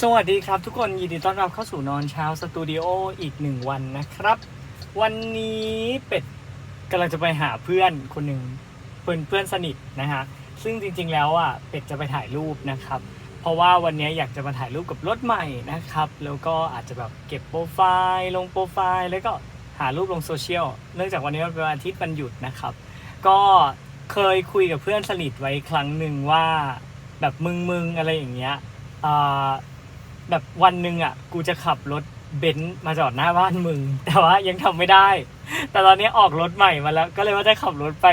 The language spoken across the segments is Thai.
สวัสดีครับทุกคนยินดีต้อนรับเข้าสู่นอนเช้าสตูดิโออีกหนึ่งวันนะครับ วันนี้เป็ดกำลังจะไปหาเพื่อนคนหนึ่งเพื่อนเพื่อนสนิทนะฮะซึ่งจริงๆแล้วอะเป็ดจะไปถ่ายรูปนะครับ เพราะว่าวันนี้อยากจะมาถ่ายรูปกับรถใหม่นะครับ แล้วก็อาจจะแบบเก็บโปรไฟล์ลงโปรไฟล์ แล้วก็หารูปลงโซเชียลเนื่องจากวันนี้เป็นวันอาทิตย์วันหยุดนะครับ ก็เคยคุยกับเพื่อนสนิทไว้ครั้งหนึ่งว่าแบบมึงมึงอะไรอย่างเงี้ยอ่า แบบวันหนึ่งอะ กูจะขับรถเบนซ์มาจอดหน้าบ้านมึง แต่ว่ายังทำไม่ได้ แต่ตอนนี้ออกรถใหม่มาแล้ว ก็เลยว่าจะขับรถไป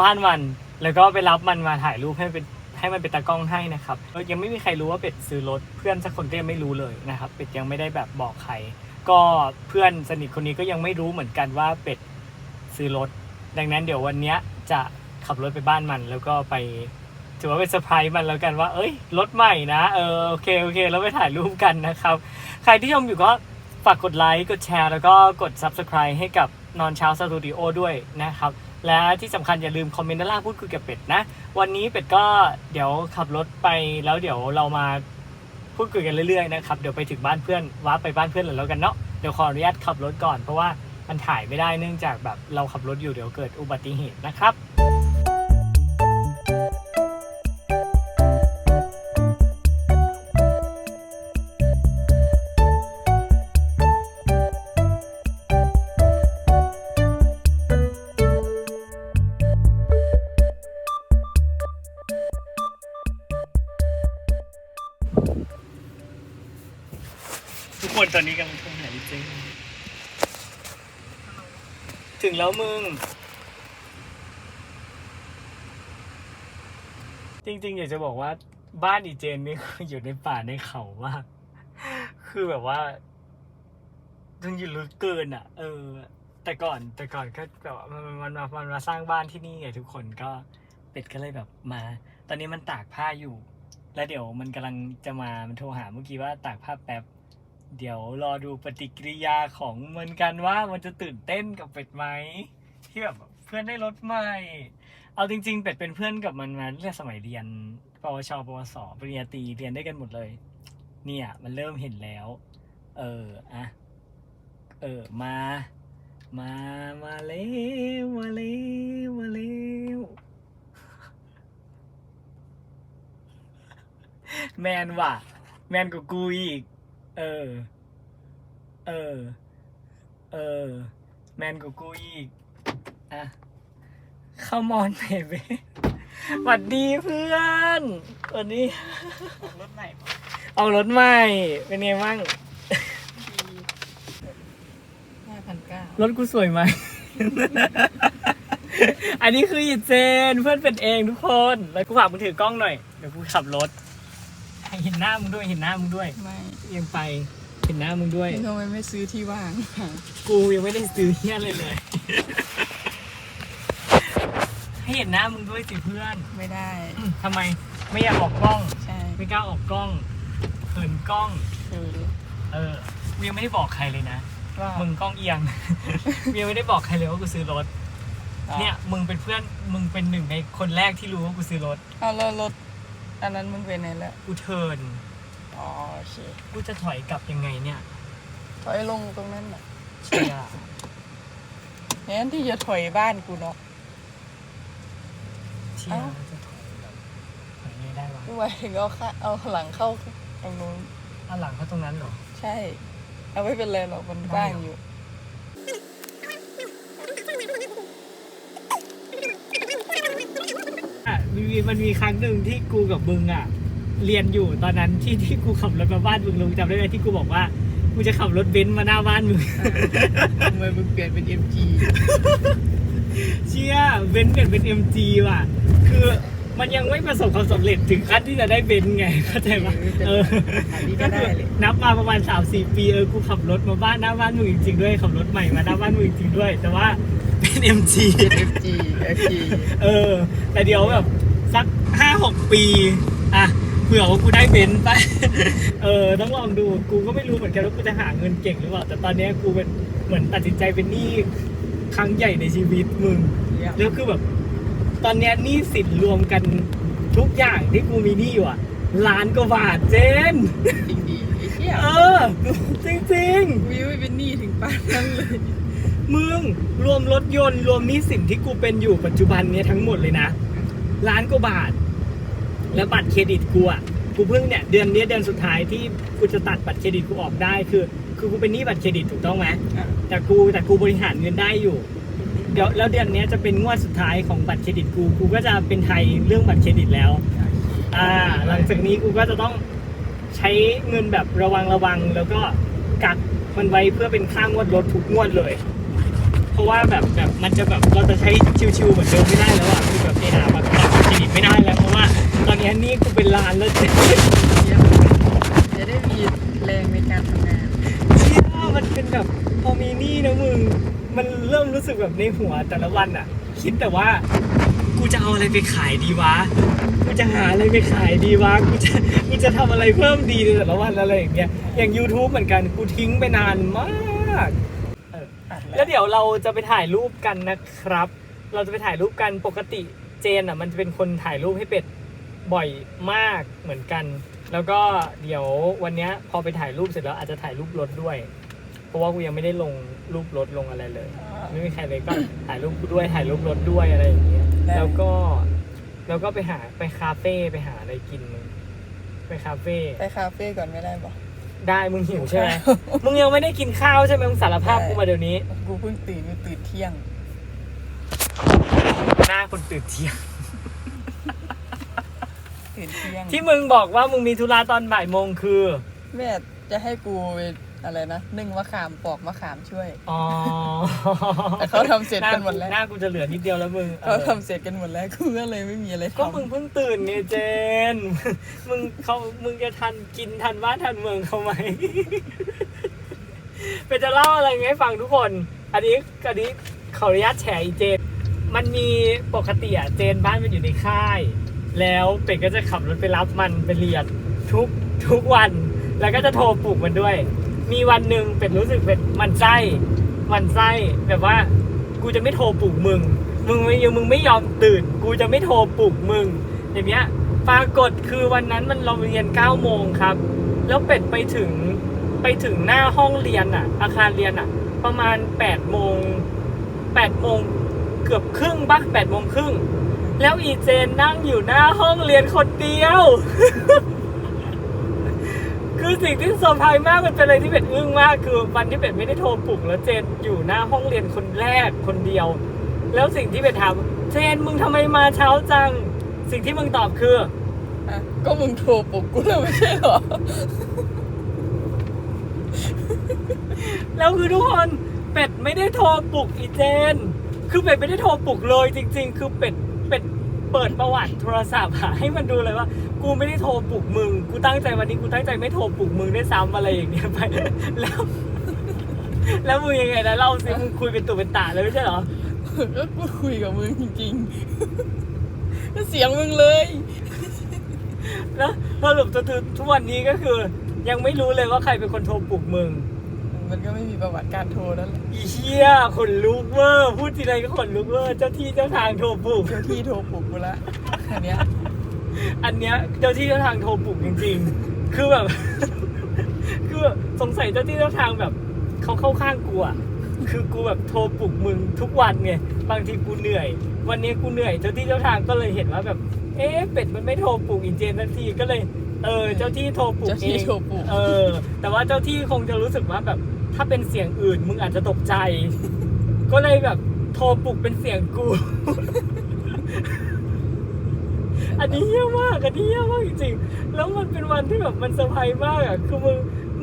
บ้านมัน แล้วก็ไปรับมันมาถ่ายรูปให้เป็นให้มันเป็นตากล้องให้นะครับยังไม่มีใครรู้ว่าเป็ดซื้อรถ เพื่อนสักคนก็ยังไม่รู้เลยนะครับ เป็ดยังไม่ได้แบบบอกใคร ก็เพื่อนสนิทคนนี้ก็ยังไม่รู้เหมือนกันว่าเป็ดซื้อรถ ดังนั้นเดี๋ยววันนี้จะขับรถไปบ้านมันแล้วก็ไป ถือว่าเป็นเซอร์ไพรส์มันแล้วกันว่า เอ้ยรถใหม่นะ เออโอเคโอเคแล้วไปถ่ายรูปกันนะครับ ใครที่ชมอยู่ก็ฝากกดไลค์กดแชร์ แล้วก็กด Subscribe ให้กับนอนเช้าสตูดิโอด้วยนะครับ และที่สำคัญอย่าลืมคอมเมนต์ด้านล่างพูดคุยกับเป็ดนะ วันนี้เป็ดก็เดี๋ยวขับรถไปแล้วเดี๋ยวเรามาพูดคุยกันเรื่อยๆนะครับเดี๋ยวไปถึงบ้านเพื่อนว้าไปบ้านเพื่อนแล้วกันเนาะเดี๋ยวขออนุญาตขับรถก่อนเพราะว่ามันถ่ายไม่ได้เนื่องจากแบบเราขับรถอยู่เดี๋ยวเกิดอุบัติเหตุนะครับ คนตอนนี้กำลังโทรหาดิเจถึงแล้วมึง จริงๆ อยากจะบอกว่าบ้านอีเจนนี่อยู่ในป่าในเขามาก คือแบบว่ามันอยู่ลึกเกินอะ เออ แต่ก่อนแต่ก่อนก็แบบว่ามันมันมันมันมาสร้างบ้านที่นี่ไงทุกคนก็เป็ดก็เลยแบบมา ตอนนี้มันตากผ้าอยู่ แล้วเดี๋ยวมันกำลังจะมา มันโทรหาเมื่อกี้ว่าตากผ้าแป๊บ เดี๋ยวรอดูปฏิกิริยาของมันกันว่ามันจะตื่นเต้นกับเป็ดไหมที่แบบเพื่อนได้รถใหม่ เอาจริง ๆ เป็ดเป็นเพื่อนกับมันมาตั้งแต่สมัยเรียนปวชปวสปริญญาตรีเรียนได้กันหมดเลย เนี่ย มันเริ่มเห็นแล้ว เอออะเออมา มามาเร็วมาเร็วมาเร็วแมนว่ะ แมนกว่ากูอีก เออ เออ เออ แมนกว่ากูอีก อะเข้ามอนเบเบ้หวัดดีเพื่อนวันนี้รถใหม่เอารถใหม่ เป็นไงบ้างห้าพันเก้ารถกูสวยไหม อันนี้คืออีเจนเพื่อนเป็นเองทุกคน แล้วกูฝากมึงถือกล้องหน่อย เดี๋ยวกูขับรถให้ เห็นหน้ามึงด้วยเห็นหน้ามึงด้วยไม่เอียงไปเห็นหน้ามึงด้วยทำไมไม่ซื้อที่ว่าง กูยังไม่ได้ซื้อเฮียเลยเลย ให้เห็นหน้ามึงด้วยสิเพื่อนไม่ได้ ทำไมไม่อยากออกกล้อง ใช่ไม่กล้าออกกล้องเขินกล้องคือเออกูยังไม่ได้บอกใครเลยนะ ว่ามึงกล้องเอียงกูยังไม่ได้บอกใครเลยว่ากูซื้อรถ เนี่ยมึงเป็นเพื่อนมึงเป็นหนึ่งในคนแรกที่รู้ว่ากูซื้อรถ เอาแล้วรถ อันนั้นมึงเป็นไหนแล้วกูเทิร์นอ๋อโอเคกูจะถอยกลับยังไงเนี่ยถอยลงตรงนั้นน่ะเชียงั้นที่จะถอยบ้านกูเนาะ เชียเอ้า จะถอยแบบถอยไงได้วะกูหมายถึงเอาข้าเอาหลังเข้าตรงนู้น เอาหลังเขาตรงนั้นเหรอ ใช่ เอาไม่เป็นไรหรอกมันกว้างอยู่ อะ มันมีมันมีครั้งหนึ่งที่กูกับมึงอะ เรียนอยู่ตอนนั้นที่ที่กูขับรถมาบ้านมึงลุงจำได้ไหมที่กูบอกว่ากูจะขับรถเบนซ์มาหน้าบ้านมึงทำไมมึงเปลี่ยนเป็น MG เชี่ยเบนซ์เปลี่ยนเป็น MG ว่ะ คือมันยังไม่ประสบความสำเร็จถึงขั้นที่จะได้เบนซ์ไงเข้าใจปะเอออันนี้ก็ก็ได้คือเลยนับมาประมาณ3าสี่ปีเออกูขับรถมาบ้านหน้าบ้านมึงจริงๆด้วยขับรถใหม่มาหน้าบ้านมึงจริงๆด้วย แต่ว่าเป็น MG MG MG เออ แต่เดี๋ยวแบบ สักห้าหกปี อะเผื่อว่ากูได้เบนซ์ไป เออต้องลองดูกูก็ไม่รู้เหมือนกันว่ากูจะหาเงินเก่งหรือเปล่า แต่ตอนเนี้ยกูเป็นเหมือนตัดสินใจเป็นหนี้ครั้งใหญ่ในชีวิตมึง แล้วคือแบบ ตอนเนี้ยหนี้สินรวมกันทุกอย่างที่กูมีหนี้อยู่อะล้านกว่าบาทเจนจริงดีไอ้เหี้ยเออ จริงวิวเป็นหนี้ถึงปานนั้นเลยๆมึง รวมรถยนต์ รวมหนี้สินที่กูเป็นอยู่ปัจจุบันเนี้ยทั้งหมดเลยนะ ล้านกว่าบาท แล้วบัตรเครดิตกูอะกูเพิ่งเนี่ยเดือนเนี้ยเดือนสุดท้ายที่กูจะตัดบัตรเครดิตกูออกได้คือ คือกูเป็นหนี้บัตรเครดิตถูกต้องไหมอะแต่กูแต่กูบริหารเงินได้อยู่ เดี๋ยวแล้วเดือนเนี้ยจะเป็นงวดสุดท้ายของบัตรเครดิตกูกูก็จะเป็นไทยเรื่องบัตรเครดิตแล้วอ่าหลังจากนี้กูก็จะต้องใช้เงินแบบระวังระวังแล้วก็กักมันไว้เพื่อเป็นค่างวดรถทุกงวดเลย เพราะว่าแบบแบบมันจะแบบเราจะใช้ชิวๆเหมือนเดิมไม่ได้แล้วอะคือแบบเอหาบัตรเครดิต ไม่ได้แล้วเพราะว่า ตอนนี้หนี่กูเป็นล้านแล้วเจ๊เยี่ยมจะได้มีแรงในการทำงานเชี่ยมันเป็นแบบพอมีหนี้นะมึง มันเริ่มรู้สึกแบบในหัวแต่ละวันอะ คิดแต่ว่า กูจะเอาอะไรไปขายดีวะ กูจะหาอะไรไปขายดีวะ กูจะกูจะทำอะไรเพิ่มดีในแต่ละวันอะไรอย่างเงี้ย อย่าง YouTube เหมือนกันกูทิ้งไปนานมากเออแล้วเดี๋ยวเราจะไปถ่ายรูปกันนะครับ เราจะไปถ่ายรูปกันปกติ เจนอะมันจะเป็นคนถ่ายรูปให้เป็ดบ่อยมากเหมือนกัน แล้วก็เดี๋ยววันเนี้ยพอไปถ่ายรูปเสร็จแล้วอาจจะถ่ายรูปรถด้วย เพราะว่ากูยังไม่ได้ลงรูปรถลงอะไรเลย ไม่มีใครเลยก็ถ่ายรูปกูด้วยถ่ายรูปรถด้วยอะไรอย่างเงี้ย ได้ แล้วก็แล้วก็ไปหาไปคาเฟ่ไปหาอะไรกินมึงไปคาเฟ่ไปคาเฟ่ก่อนไม่ได้ปะได้มึงหิวใช่ไหม มึงยังไม่ได้กินข้าวใช่ไหมมึงสารภาพกูมาเดี๋ยวนี้ กูเพิ่งตื่นกูตื่นเที่ยง หน้าคนตื่นเที่ยง ตื่นเที่ยงที่มึงบอกว่ามึงมีธุระตอนบ่ายโมงคือ แม่จะให้กูไปอะไรนะนึ่งมะขามปอกมะขามช่วย อ๋อแต่เขาทำเสร็จกันหมดแล้ว หน้ากูจะเหลือนิดเดียวแล้วมึงเขาออทำเสร็จกันหมดแล้วกูก็เลยไม่มีอะไรก็ทำมึงเพิ่งตื่นไงเจน มึงเขามึงจะทันกินทันบ้านทันเมืองเขาไหมเป็นจะเล่าอะไรให้ฟังทุกคน อันนี้อันนี้ขออนุญาตแชร์อีเจน มันมีปกติอะเจนบ้านมันอยู่ในค่าย แล้วเป็ดก็จะขับรถไปรับมันไปเรียนทุกทุกวัน แล้วก็จะโทรปลุกมันด้วย มีวันหนึ่งเป็ดรู้สึกเป็ดมันไส้มันไส้แบบว่ากูจะไม่โทรปลุกมึง มึงไม่ยังมึงไม่ยอมตื่น กูจะไม่โทรปลุกมึง อย่างเงี้ยปรากฏคือวันนั้นมันเราเรียน9ก้าโมงครับ แล้วเป็ดไปถึงไปถึงหน้าห้องเรียนอะอาคารเรียนอะประมาณ8ปดโมงแปดโมง เกือบครึ่งบ้างแปดโมงครึ่งแล้วอีเจนนั่งอยู่หน้าห้องเรียนคนเดียว คือสิ่งที่เซอร์ไพรส์มากมันเป็นอะไรที่เป็ดอึ้งมาก คือวันที่เป็ดไม่ได้โทรปลุกแล้วเจนอยู่หน้าห้องเรียนคนแรกคนเดียว แล้วสิ่งที่เป็ดถามเจนมึงทำไมมาเช้าจัง สิ่งที่มึงตอบคืออะก็มึงโทรปลุกกูแล้วไม่ใช่เหรอ แล้วคือทุกคนเป็ดไม่ได้โทรปลุกอีเจน คือเป็ดไม่ได้โทรปลุกเลยจริง ๆ คือเป็ดเป็ดเปิดประวัติโทรศัพท์หาให้มันดูเลยว่า กูไม่ได้โทรปลุกมึง กูตั้งใจวันนี้กูตั้งใจไม่โทรปลุกมึงได้วยซ้ำอะไรอย่างเงี้ยไป แล้ว แล้วมึงยังไงนะเล่าสิมึงคุยเป็นตุเป็นตาเลยไม่ใช่เหรอ ก็กูคุยกับมึงจริงๆก็เสียงมึงเลย แล้วสรุปจนถึงทุกวันนี้ก็คือ ยังไม่รู้เลยว่าใครเป็นคนโทรปลุกมึง มันก็ไม่มีประวัติการโทรแล้วแหละอีเชี่ยขนลุกเวอร์พูดทีไรก็ขนลุกเวอร์เจ้าที่เจ้าทางโทรปลุก เจ้าที่โทรปลุกกูละอันเนี้ยอันเนี้ยเจ้าที่เจ้าทางโทรปลุกจริง ๆ คือแบบ คือแบบสงสัยเจ้าที่เจ้าทางแบบเขาเข้าข้างกูอะคือกูแบบโทรปลุกมึงทุกวันไงบางทีกูเหนื่อย วันนี้กูเหนื่อยเจ้าที่เจ้าทางก็เลยเห็นว่าแบบ เอ๊ะเป็ดมันไม่โทรปลุกอีเจนสักทีก็เลย เออ เจ้าที่โทรปลุกเจ้าเอที่งโทรปลุก เออ แต่ว่าเจ้าที่คงจะรู้สึกว่าแบบ ถ้าเป็นเสียงอื่นมึงอาจจะตกใจ ก็เลยแบบโทรปลุกเป็นเสียงกู อันนี้เยี่ยมากอันนี้เยี่ยมากจริงๆแล้วมันเป็นวันที่แบบมันเซอร์ไพรส์มากอะคือมึง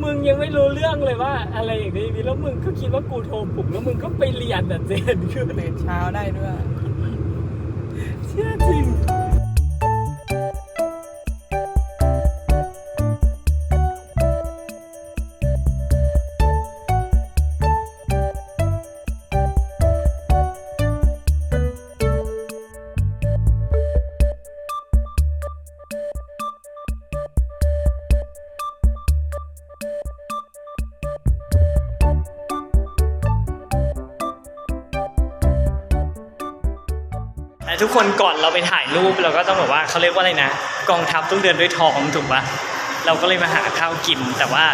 มึงยังไม่รู้เรื่องเลยว่า อะไรอย่างนี้มีแล้วมึงก็คิดว่ากูโทรปลุกแล้วมึงก็ไปเรียนอะเจนคือตื่นเช้าได้ด้วยเชื่อจริง ทุกคนก่อนเราไปถ่ายรูปเราก็ต้องแบบว่าเขาเรียกว่าอะไรนะ กองทัพต้องเดินด้วยท้องถูกปะเราก็เลยมาหาข้าวกิน แต่ว่า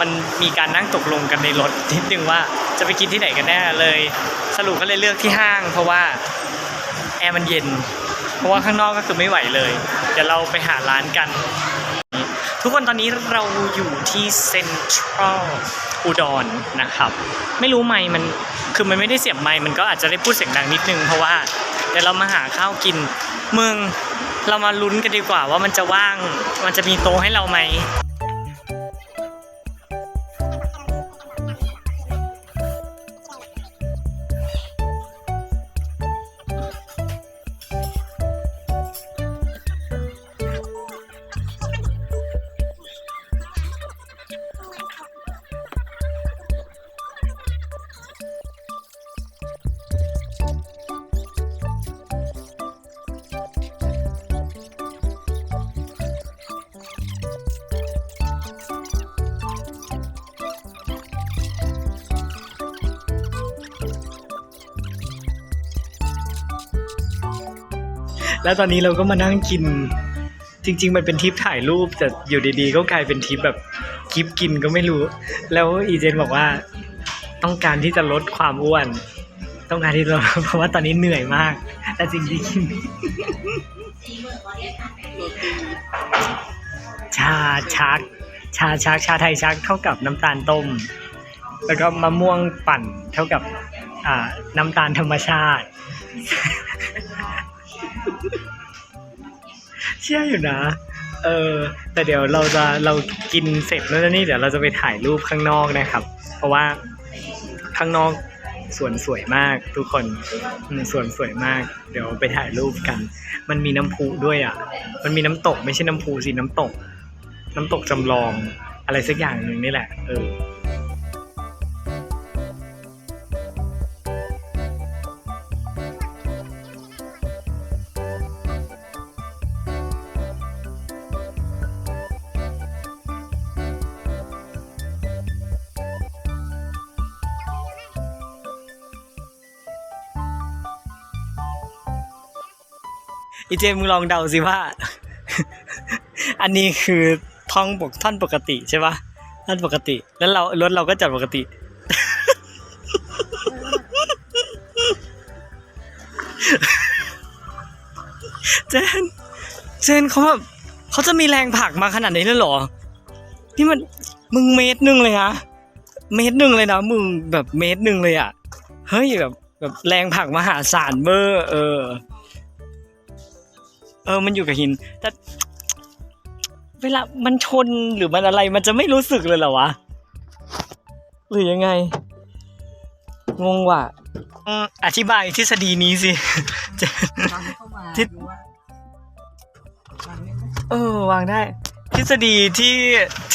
มันมีการนั่งตกลงกันในรถนิดนึงว่าจะไปกินที่ไหนกันแน่เลย สรุปก็เลยเลือกที่ห้าง เพราะว่าแอร์มันเย็น เพราะว่าข้างนอกก็คือไม่ไหวเลย เดี๋ยวเราไปหาร้านกัน ทุกคนตอนนี้เราอยู่ที่เซ็นทรัลอุดรนะครับ ไม่รู้ไมค์มันคือมันไม่ได้เสียบไมค์มันก็อาจจะได้พูดเสียงดังนิดนึงเพราะว่า เดี๋ยวเรามาหาข้าวกินเมืองเรามาลุ้นกันดีกว่าว่ามันจะว่าง มันจะมีโต๊ะให้เราไหม แล้วตอนนี้เราก็มานั่งกิน จริง ๆ มันเป็นทริปถ่ายรูปแต่อยู่ดีๆ ก็กลายเป็นทริปแบบคลิปกินก็ไม่รู้ แล้วอีเจนบอกว่าต้องการที่จะลดความอ้วน ต้องการที่จะลดเพราะว่าตอนนี้เหนื่อยมาก แต่สิ่งที่กินชาชัก ชาชักชาไทยชักเท่ากับน้ำตาลต้ม แล้วก็มะม่วงปั่นเท่ากับน้ำตาลธรรมชาติ เชื่ออยู่นะ เออ แต่เดี๋ยวเราจะเรากินเสร็จแล้วนะนี่เดี๋ยวเราจะไปถ่ายรูปข้างนอกนะครับ เพราะว่าข้างนอกสวนสวยมากทุกคนอืมสวนสวยมาก เดี๋ยวไปถ่ายรูปกัน มันมีน้ำพุด้วยอะ มันมีน้ำตกไม่ใช่น้ำพุสิน้ำตก น้ำตกจำลองอะไรสักอย่างหนึ่งนี่แหละ เออ อีเจมึงลองเดาสิว่า อันนี้คือท่องปกท่อนปกติใช่ปะท่อนปกติ แล้วเรารถเราก็จอดปกติ เจน เจนเขาแบบเขาจะมีแรงผลักมาขนาดนี้เลยเหรอ นี่มันมึงเมตรหนึ่งเลยนะเมตรหนึ่งเลยนะมึงแบบเมตรหนึ่งเลยอะ เฮ้ยแบบแบบแรงผลักมหาศาลเบอร์ เออ เออ มันอยู่กับหิน แต่ เวลามันชนหรือมันอะไร มันจะไม่รู้สึกเลยเหรอวะ หรือยังไง งงว่ะอืมอธิบายทฤษฎีนี้สิจะวางเข้ามาทิศดูว่าวางได้ไหมเออ วางได้ ทฤษฎีที่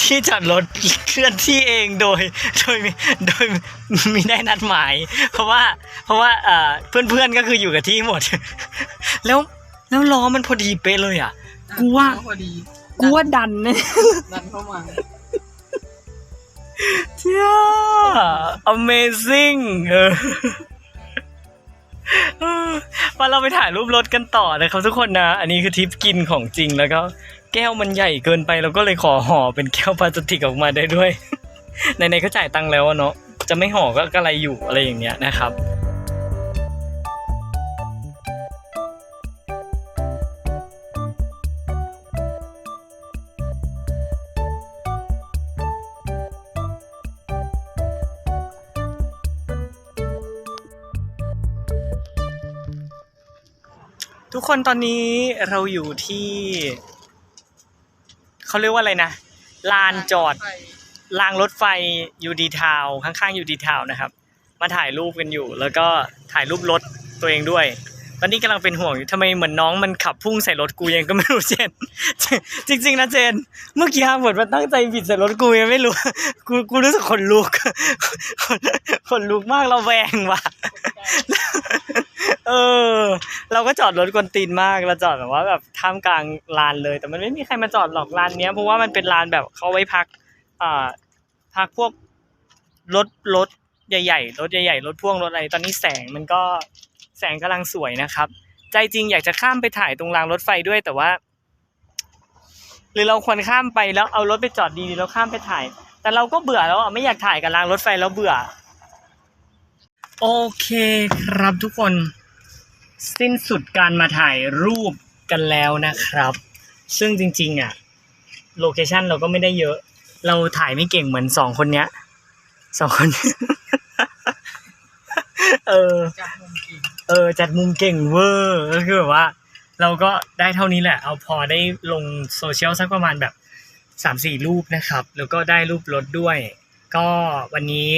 ที่จอดรถเคลื่อนที่เองโดย โดยมีโดยมีได้นัดหมาย เพราะว่า เพราะว่าเอ่อเพื่อนเพื่อนๆก็คืออยู่กับที่หมด แล้ว แล้วล้อมันพอดีเป๊ะเลยอะ กูว่าเอพอดีกูว่าดันเนี่ยดันเข้ามาเจ้า amazing เออเออมาเราไปถ่ายรูปรถกันต่อนะครับทุกคนนะ อันนี้คือทริปกินของจริงแล้วก็ แก้วมันใหญ่เกินไปเราก็เลยขอห่อเป็นแก้วพลาสติกออกมาได้ด้วยในในๆก็จ่ายตังค์แล้วอะเนาะจะไม่ห่อก็กระไรอยู่อะไรอย่างเงี้ยนะครับ ทุกคนตอนนี้เราอยู่ที่ เขาเรียกว่าอะไรนะลานจอดรางรถไฟยูดีทาวข้างๆยูดีทาวนะครับ มาถ่ายรูปกันอยู่ แล้วก็ถ่ายรูปรถตัวเองด้วย ตอนนี้กำลังเป็นห่วงอยู่ทำไมเหมือนน้องมันขับพุ่งใส่รถกูยังก็ไม่รู้เจน จริง ๆนะเจน เมื่อกี้เหมือนมันตั้งใจบิดใส่รถกูยังไม่รู้ กูกูรู้สึกขนลุกขนขนลุกมากเราแวงว่ะ เออ เราก็จอดรถกวนตีนมากเราจอดแบบว่าแบบท่ามกลางลานเลย แต่มันไม่มีใครมาจอดหรอกลานเนี้ยเพราะว่ามันเป็นลานแบบเขาไว้พักอ่าพักพวกรถรถใหญ่ๆรถใหญ่ๆรถพ่วงรถอะไรตอนนี้แสงมันก็แสงกำลังสวยนะครับ ใจจริงอยากจะข้ามไปถ่ายตรงรางรถไฟด้วยแต่ว่า หรือเราควรข้ามไปแล้วเอารถไปจอดดีๆแล้วข้ามไปถ่าย แต่เราก็เบื่อแล้วไม่อยากถ่ายกับรางรถไฟแล้วเบื่อ โอเคครับทุกคน สิ้นสุดการมาถ่ายรูปกันแล้วนะครับ ซึ่งจริงๆอะโลเคชันเราก็ไม่ได้เยอะ เราถ่ายไม่เก่งเหมือนสองคนเนี้ยสองคน เออ เออ จัดมุมเก่งเวอร์ก็คือแบบว่า เราก็ได้เท่านี้แหละ เอาพอได้ลงโซเชียลสักประมาณแบบสามสี่รูปนะครับ แล้วก็ได้รูปรถด้วย ก็วันนี้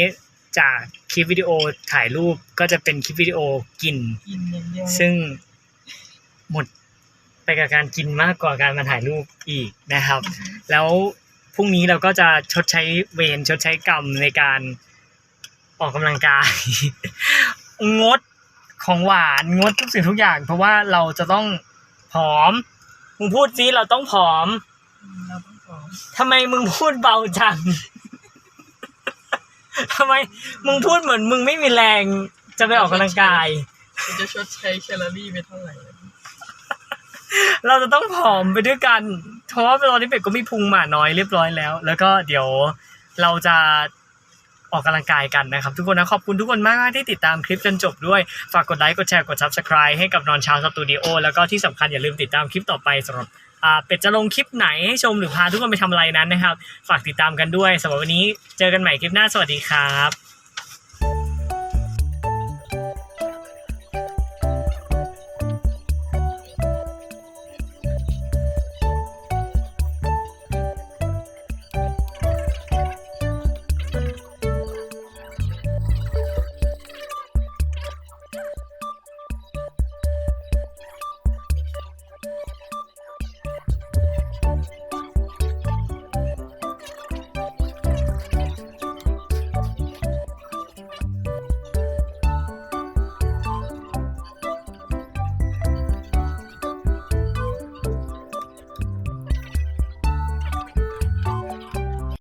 จากคลิปวิดีโอถ่ายรูปก็จะเป็นคลิปวิดีโอกิน กินอย่างเดียวซึ่งหมดไปกับการกินมากกว่าการมาถ่ายรูปอีกนะครับ แล้วพรุ่งนี้เราก็จะชดใช้เวรชดใช้กรรมในการออกกำลังกาย งดของหวานงดทุกสิ่งทุกอย่าง เพราะว่าเราจะต้องผอมมึงพูดซิเราต้องผอมเราต้องขอ ทำไมมึงพูดเบาจัง ทำไมมึงพูดเหมือนมึงไม่มีแรงจะไปออกกำลังกาย คุณจะชดใช้แคลอรี่ไปเท่าไหร่ เราจะต้องผอมไปด้วยกัน เพราะว่าตอนนี้เป็ดก็มีพุงหมาน้อยเรียบร้อยแล้ว แล้วก็เดี๋ยวเราจะออกกำลังกายกันนะครับ ทุกคนนะ ขอบคุณทุกคนมากๆที่ติดตามคลิปจนจบด้วย ฝากกดไลค์ กดแชร์ กด subscribe ให้กับนอนเช้าสตูดิโอแล้วก็ที่สำคัญอย่าลืมติดตามคลิปต่อไปสำหรับอ่า เป็ดจะลงคลิปไหนให้ชมหรือพาทุกคนไปทำอะไรนั้นนะครับ ฝากติดตามกันด้วยสำหรับวันนี้เจอกันใหม่คลิปหน้าสวัสดีครับ